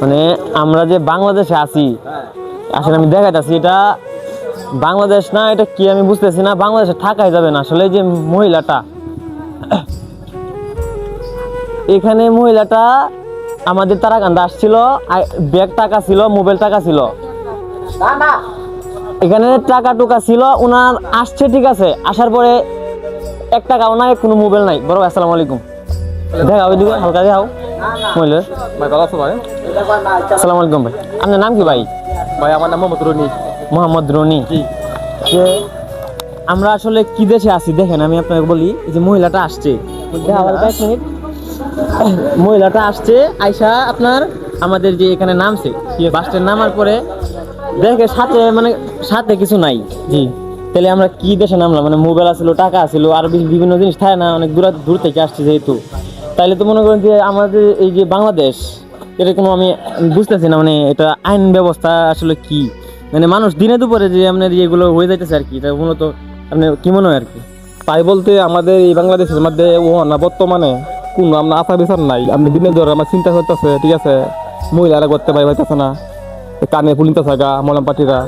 মানে আমরা যে বাংলাদেশে আছি, আসলে আমি দেখাইতেছি, এটা বাংলাদেশ না, এটা কি আমি বুঝতেছি না, বাংলাদেশে থাকাই যাবে না। আসলে যে মহিলাটা, এখানে মহিলাটা আমাদের তারাকান্দা আসছিল ব্যাগ টাকা ছিল, মোবাইল টাকা ছিল। এখানে টাকা টুকা ছিল ওনার আসছে ঠিক আছে, আসার পরে এক টাকাও নাই, কোনো মোবাইল নাই। বড় আসসালামু আলাইকুম। দেখাও ওইদিকে হালকা দেখাও। মহিলার ভাই ভালো আছো ভাই? আসসালামু আলাইকুম ভাই। আপনার নাম কি ভাই? ভাই আমার নাম মোহাম্মদ রনি। মোহাম্মদ রনি। যে আমরা আসলে কি দেশে আছি দেখেন আমি আপনাকে বলি যে মহিলাটা আসছে। এক মিনিট। মহিলাটা আসছে আইসা আপনার আমাদের যে এখানে নামছে বাস স্ট্যান্ড নামার পরে দেখে সাথে মানে সাথে কিছু নাই। জি। তাহলে আমরা কি দেশে নামলাম? মানে মোবাইল আসলো টাকা আসলো আর বিভিন্ন জিনিস থাকে না অনেক দূর দূর থেকে আসছে যেহেতু। তাইলে তো মনে করেন যে আমাদের এই যে বাংলাদেশ, এটা কোনো আমি বুঝতেছি না মানে এটা আইন ব্যবস্থা আসলে কি? মানে মানুষ দিনে দুপুরে যে আপনার এগুলো হয়ে যাইতেছে আর কি, এটা মূলত আপনার কি মনে হয় আর কি? তাই বলতে আমাদের এই বাংলাদেশের মধ্যে ও না, বর্তমানে কোনো আমরা আশা বিচার নাই। আপনি দিনে ধরে আমার চিন্তা করতেছে, ঠিক আছে, মহিলারা করতে পারি পাইতেছে না। কানে পুলিতে থাকা মলম পাটিরা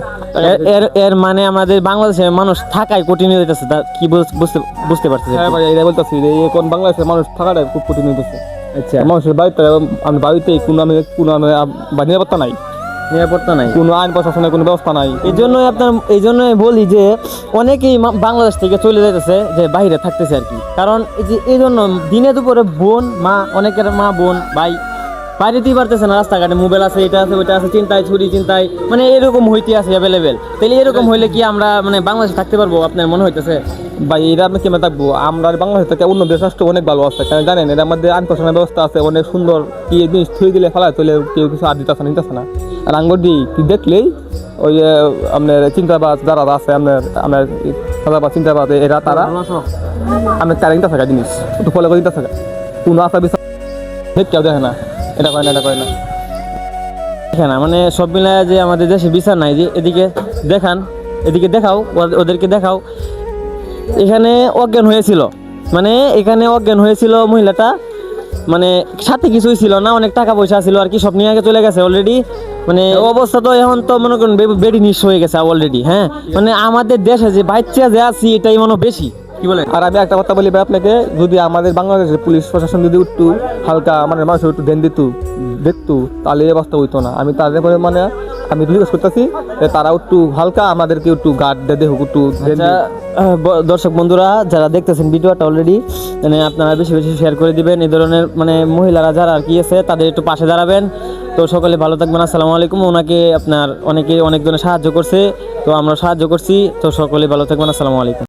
এর- এর মানে আমাদের বাংলাদেশের মানুষ থাকায় কঠিন হয়ে যাইতেছে তা কি বুঝ- বুঝতে বুঝতে পারছি হ্যাঁ ভাই এটা বলতেছি যে এখন বাংলাদেশের মানুষ থাকাটা খুব কঠিন হইতেছে। আচ্ছা। মানুষের বাড়িতে আমি বাড়িতে কোনো আমি কোনো আমি বা নিরাপত্তা নাই। নিরাপত্তা নাই। কোনো আইন প্রশাসনের কোনো ব্যবস্থা নাই। এই জন্যই আপনার এই জন্যই বলি যে অনেকেই বাংলাদেশ থেকে চলে যাইতেছে যে বাইরে থাকতেছে আর কি। কারণ এই যে এই জন্য দিনে দুপুরে বোন মা অনেকের মা বোন ভাই বাইরেতেই পারতেছে না রাস্তাঘাটে মোবাইল আছে এটা আছে ওইটা আছে চিন্তায় ছুরি চিন্তায় মানে এরকম হইতে আছে অ্যাভেলেবেল তাহলে এরকম হইলে কি আমরা মানে বাংলাদেশে থাকতে পারব আপনার মনে হইতেছে? ভাই এরা আপনি কেমন থাকব? আমরা বাংলাদেশ থেকে অন্য দেশ রাষ্ট্র অনেক ভালো আছে কারণ জানেন এর মধ্যে আইন প্রশাসনের ব্যবস্থা আছে অনেক সুন্দর কি জিনিস থুয়ে দিলে ফেলায় তুলে কেউ কিছু আর দিতেছে না নিতেছে না। আর আঙ্গুর কি দেখলেই ওই আপনার চিন্তাবাদ যারা আছে আপনার আপনার সাদাবাদ চিন্তাবাদ এরা তারা আপনার তারা নিতে থাকা জিনিস একটু ফলো করে দিতে থাকা কোনো আশা বিশ্বাস কেউ দেখে না। এটা করে না, এটা করে না। দেখে না মানে সব মিলায় যে আমাদের দেশে বিচার নাই, যে এদিকে দেখান, এদিকে দেখাও ওদের- ওদেরকে দেখাও। এখানে অজ্ঞান হয়েছিল। মানে এখানে অজ্ঞান হয়েছিল মহিলাটা মানে সাথে কিছুই ছিল না, অনেক টাকা পয়সা ছিল আর কি, সব নিয়ে আগে চলে গেছে অলরেডি মানে অবস্থা তো এখন তো মনে করুন বেডি নিঃস্ব হয়ে গেছে অলরেডি হ্যাঁ? মানে আমাদের দেশে যে বাচ্চা যে আছি, এটাই মনে বেশি। কি বলে? আর আমি একটা কথা বলি ভাই আপনাকে, যদি আমাদের বাংলাদেশের পুলিশ প্রশাসন যদি একটু হালকা মানে মানুষ একটু ধ্যান দিত, দেখতো, তাহলে এই অবস্থা হইতো না। আমি তাদের মানে আমি রিকোয়েস্ট করতেছি তারা একটু হালকা, আমাদেরকে একটু গার্ড দিয়ে দেখুক, একটু আচ্ছা দর্শক বন্ধুরা, যারা দেখতেছেন ভিডিওটা অলরেডি মানে আপনারা বেশি বেশি শেয়ার করে দিবেন। এই ধরনের মানে মহিলারা যারা আর কি আছে, তাদের একটু পাশে দাঁড়াবেন। তো সকলে ভালো থাকবেন, আসসালামু আলাইকুম। ওনাকে আপনার অনেকে অনেক ধরনের সাহায্য করছে, তো আমরা সাহায্য করছি। তো সকলে ভালো থাকবেন, আসসালামু আলাইকুম।